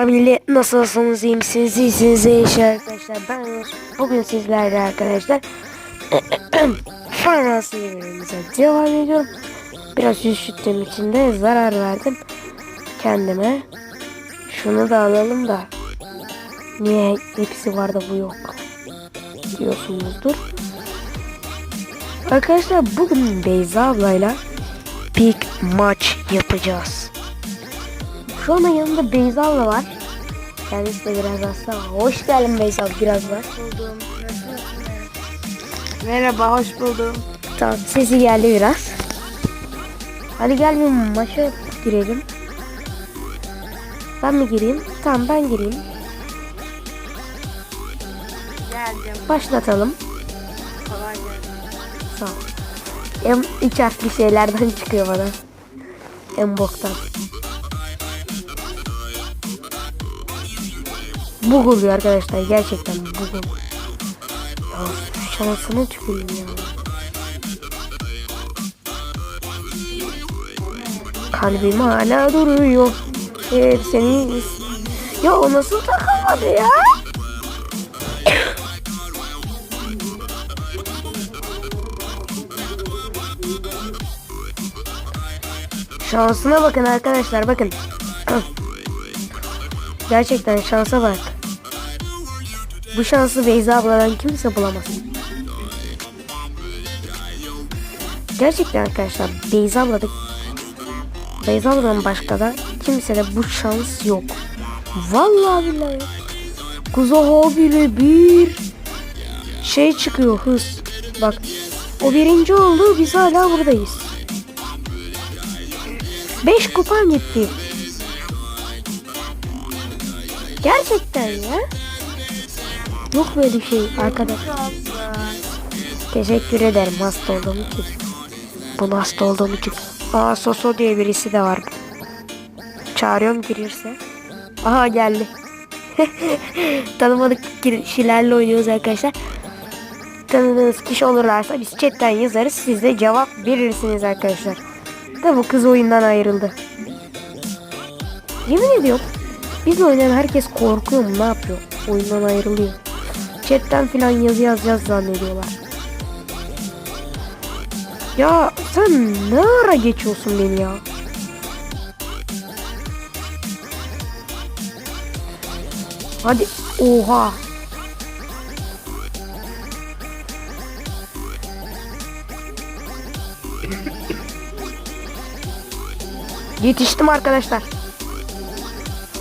Millet nasılsınız? İyi misiniz? İyi arkadaşlar. Ben bugün sizlerle arkadaşlar Fransız yemeğimize devam ediyorum. Biraz üşüttüğüm için de zarar verdim kendime. Şunu da alalım da niye hepsi var da bu yok diyorsunuzdur. Arkadaşlar bugün Beyza ablayla Big maç yapacağız şu an yanımda Beyza abla var. Kendisi de biraz hasta. Hoş geldin Beyza biraz var. buldum. Merhaba, hoş buldum. Tamam sesi geldi biraz. Hadi gel bir maça girelim. Ben mi gireyim? Tamam ben gireyim. Geldim. Başlatalım. Kolay gelsin. Sağ ol. Üç harfli şeylerden çıkıyor bana. En boktan. Bug oluyor arkadaşlar. Gerçekten bug oluyor. Ya tüküreyim ya. Kalbim hala duruyor. Evet seni... Ya o nasıl takamadı ya? Şansına bakın arkadaşlar bakın. Gerçekten şansa bak. Bu şansı Beyza abladan kimse bulamaz. Gerçekten arkadaşlar Beyza ablada Beyza abladan başka da kimse de bu şans yok. Vallahi billahi. Kuzu bile bir şey çıkıyor hız. Bak o birinci oldu biz hala buradayız. 5 kupam gitti. Gerçekten ya. Yok böyle şey arkadaş. Teşekkür ederim hasta olduğum için. Bunu hasta olduğum için. Aa Soso diye birisi de var. Çağırıyorum girirse. Aha geldi. Tanımadık kişilerle oynuyoruz arkadaşlar. Tanıdığınız kişi olurlarsa biz chatten yazarız. Siz de cevap verirsiniz arkadaşlar. Da bu kız oyundan ayrıldı. Yemin ediyorum. Bizle oynayan herkes korkuyor mu ne yapıyor? Oyundan ayrılıyor. Chatten filan yazı yazacağız zannediyorlar. Ya sen ne ara geçiyorsun beni ya? Hadi oha. Yetiştim arkadaşlar.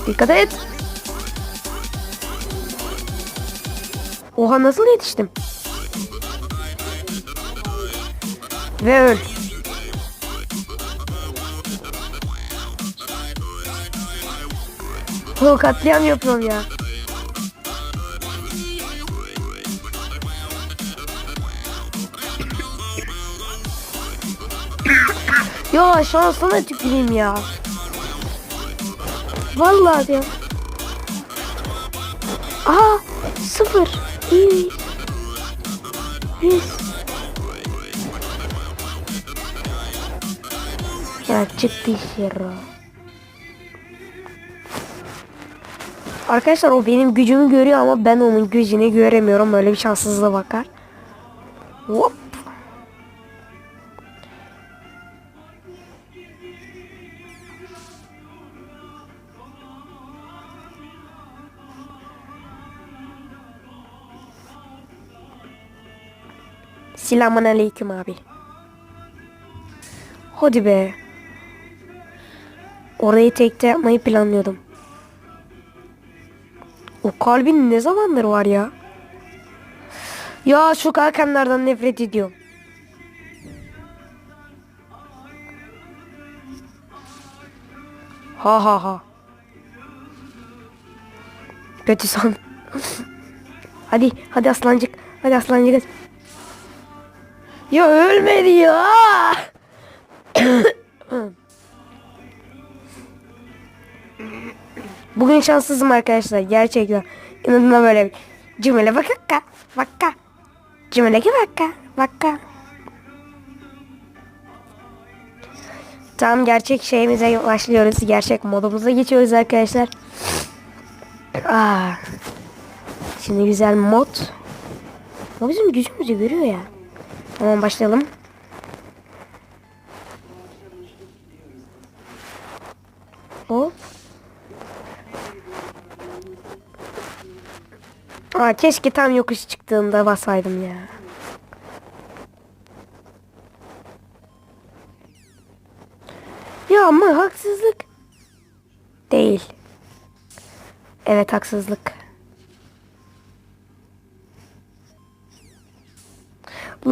Dikkat et. Oha nasıl yetiştim? Ve öl. O katliam yapıyorum ya. Ya şansına tüküreyim ya. Vallahi diyorum. Aha sıfır. Ya çıktı yere. Arkadaşlar o benim gücümü görüyor ama ben onun gücünü göremiyorum. Öyle bir şanssızlığa bakar. Hop. Selamun aleyküm abi. Hadi be. Orayı tekte yapmayı planlıyordum. O kalbin ne zamandır var ya? Ya şu kalkanlardan nefret ediyorum. Ha ha ha. Kötü son. hadi hadi aslancık. Hadi aslancık. Ya ölmedi ya. Bugün şanssızım arkadaşlar gerçekten. İnadına böyle cümle bakakka vakka. Cümle ki vakka vakka. Tamam gerçek şeyimize başlıyoruz. Gerçek modumuza geçiyoruz arkadaşlar. Aa. Şimdi güzel mod. O bizim gücümüzü görüyor ya. Tamam başlayalım. O. Aa, keşke tam yokuş çıktığında basaydım ya. Ya ama haksızlık. Değil. Evet haksızlık.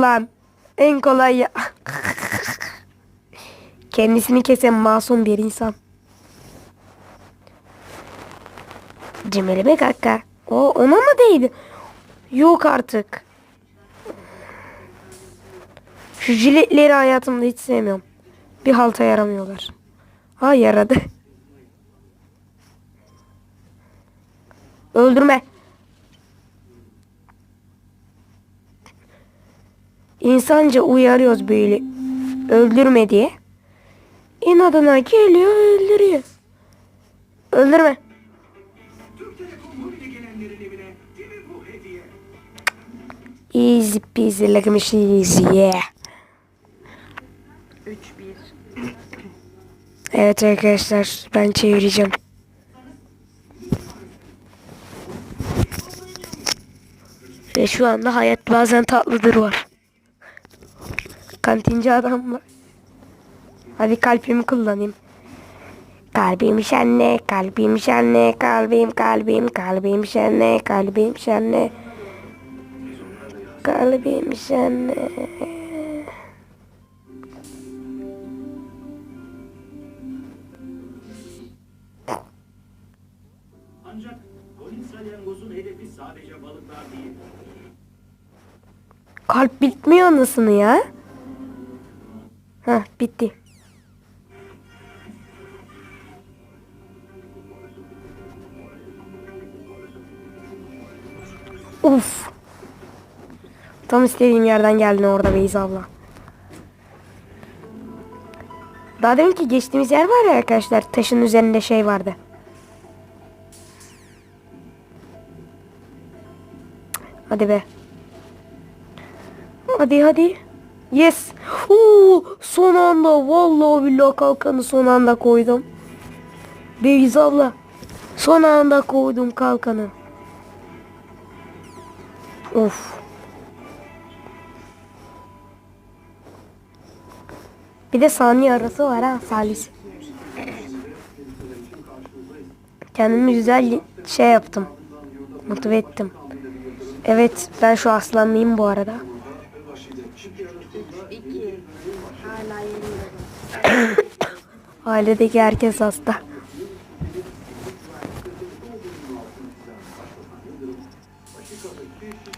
Lan en kolay ya. Kendisini kesen masum bir insan. Cimri be kaka. O ona mı değdi? Yok artık. Şu jiletleri hayatımda hiç sevmiyorum. Bir halta yaramıyorlar. Ha yaradı. Öldürme. İnsanca uyarıyoruz böyle. Öldürme diye. İnadına geliyor öldürüyor. Öldürme. Easy peasy lemon cheesy yeah. 3-1. Evet arkadaşlar ben çevireceğim. Ve şu anda hayat bazen tatlıdır var. Kantinci adam var. Hadi kalbimi kullanayım. Kalbim şenle, kalbim şenle, kalbim kalbim, kalbim şenle, kalbim şenle. Kalbim şenle. Ancak Golin Salyangoz'un hedefi sadece balıklar değil. Kalp bitmiyor anasını ya. Heh bitti. Uf. Tam istediğim yerden geldin orada Beyza abla. Daha demin ki geçtiğimiz yer var ya arkadaşlar. Taşın üzerinde şey vardı. Hadi be. Hadi hadi. Yes. Oo, son anda vallahi billahi kalkanı son anda koydum. Beyza abla. Son anda koydum kalkanı. Of. Bir de saniye arası var ha Salis. Kendimi güzel şey yaptım. Motive ettim. Evet ben şu aslanlıyım bu arada. Ailedeki herkes hasta.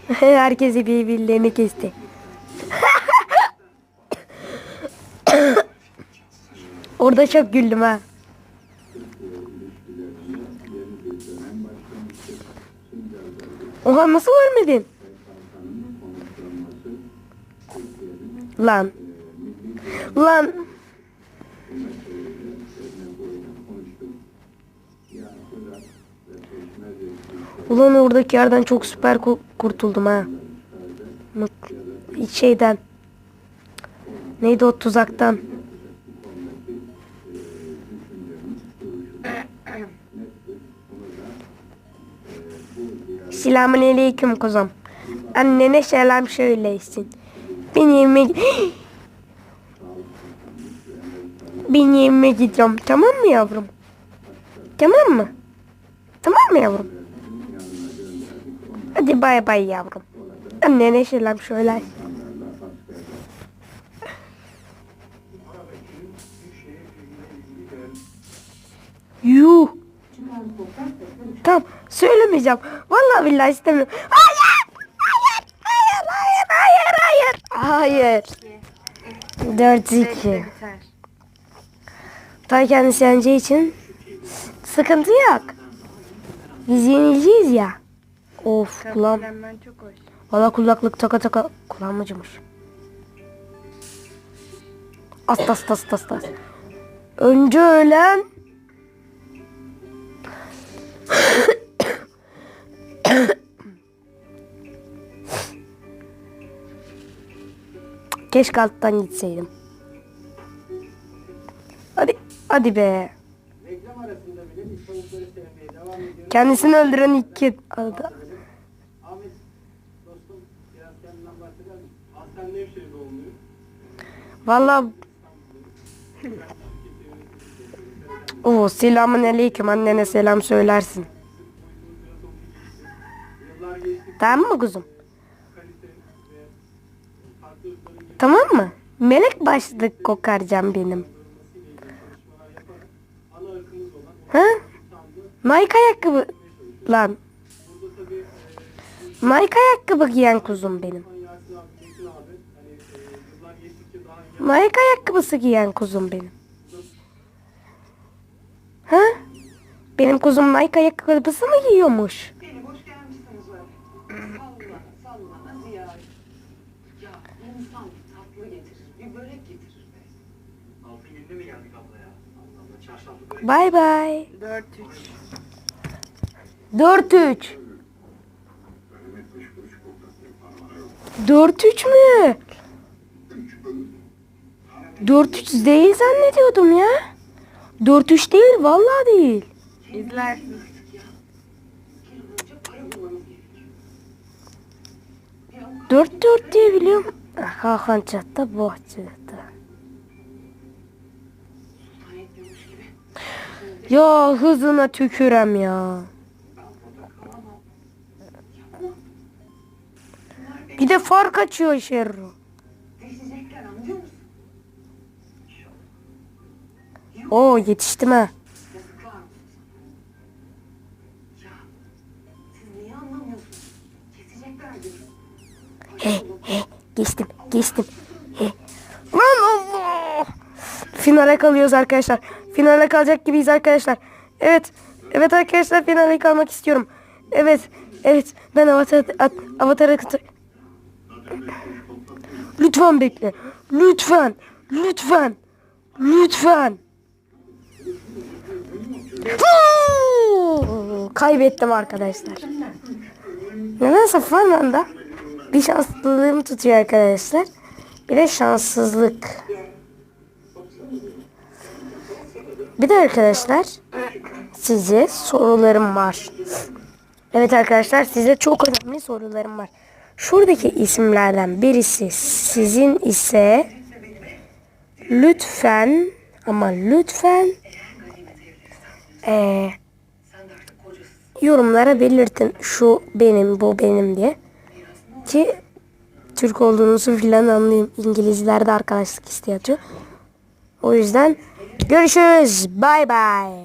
Herkesi birbirlerini kesti. Orada çok güldüm ha. Oha nasıl ölmedin? Lan. Lan. Ulan oradaki yerden çok süper ku- kurtuldum ha. Şeyden. Neydi o tuzaktan? Selamun aleyküm kuzum. Annene selam söylesin. Ben yemek... Ben yemek gideceğim. Tamam mı yavrum? Tamam mı? Tamam mı yavrum? Hadi bay bay yavrum. Annene selam söyle. Yuh. Tamam söylemeyeceğim. Vallahi billahi istemiyorum. Hayır! Hayır! Hayır! Hayır! Hayır! Hayır! 4 2. Bekle biter. Tay kendisi yeneceği için sıkıntı yok. Biz yenileceğiz ya. Of kulağım. Valla kulaklık taka taka. Kulağım acımış. Ast ast ast ast ast. Önce ölen. Keşke alttan gitseydim. Hadi hadi be. Kendisini öldüren iki adı. Aslen Nevşehir doğumluyum. Vallahi Oo selamun aleyküm annene selam söylersin. Tamam mı kuzum? Tamam mı? Melek başlık kokarcam benim. Ha? Nike ayakkabı lan. Nike ayakkabı giyen kuzum benim. Nike ayakkabısı giyen kuzum benim. Ha? Benim kuzum Nike ayakkabısı mı giyiyormuş? Bay bay. 4-3. 4-3. 4-3 mü? 4-3 değil zannediyordum ya. 4-3 değil vallahi değil. İzlersin. Gerekiyor. 4-4 diye biliyorum. Hakan çattı, boh çıktı. Sultan etmiyormuş gibi. Ya hızına tükürem ya. Bir de fark açıyor Şerro. Oo yetiştim ha. He he geçtim geçtim. He. Lan Allah. Finale kalıyoruz arkadaşlar. Finale kalacak gibiyiz arkadaşlar. Evet. Evet arkadaşlar finale kalmak istiyorum. Evet. Evet. Ben avatar at, avatar'a katı- Lütfen bekle. Lütfen. Lütfen. Lütfen. Kaybettim arkadaşlar. Nedense Farman'da bir şanslılığım tutuyor arkadaşlar. Bir de şanssızlık. Bir de arkadaşlar size sorularım var. Evet arkadaşlar size çok önemli sorularım var. Şuradaki isimlerden birisi sizin ise lütfen ama lütfen eee yorumlara belirtin şu benim bu benim diye ki Türk olduğunuzu filan anlayayım. İngilizler de arkadaşlık istiyor. O yüzden görüşürüz. Bay bay.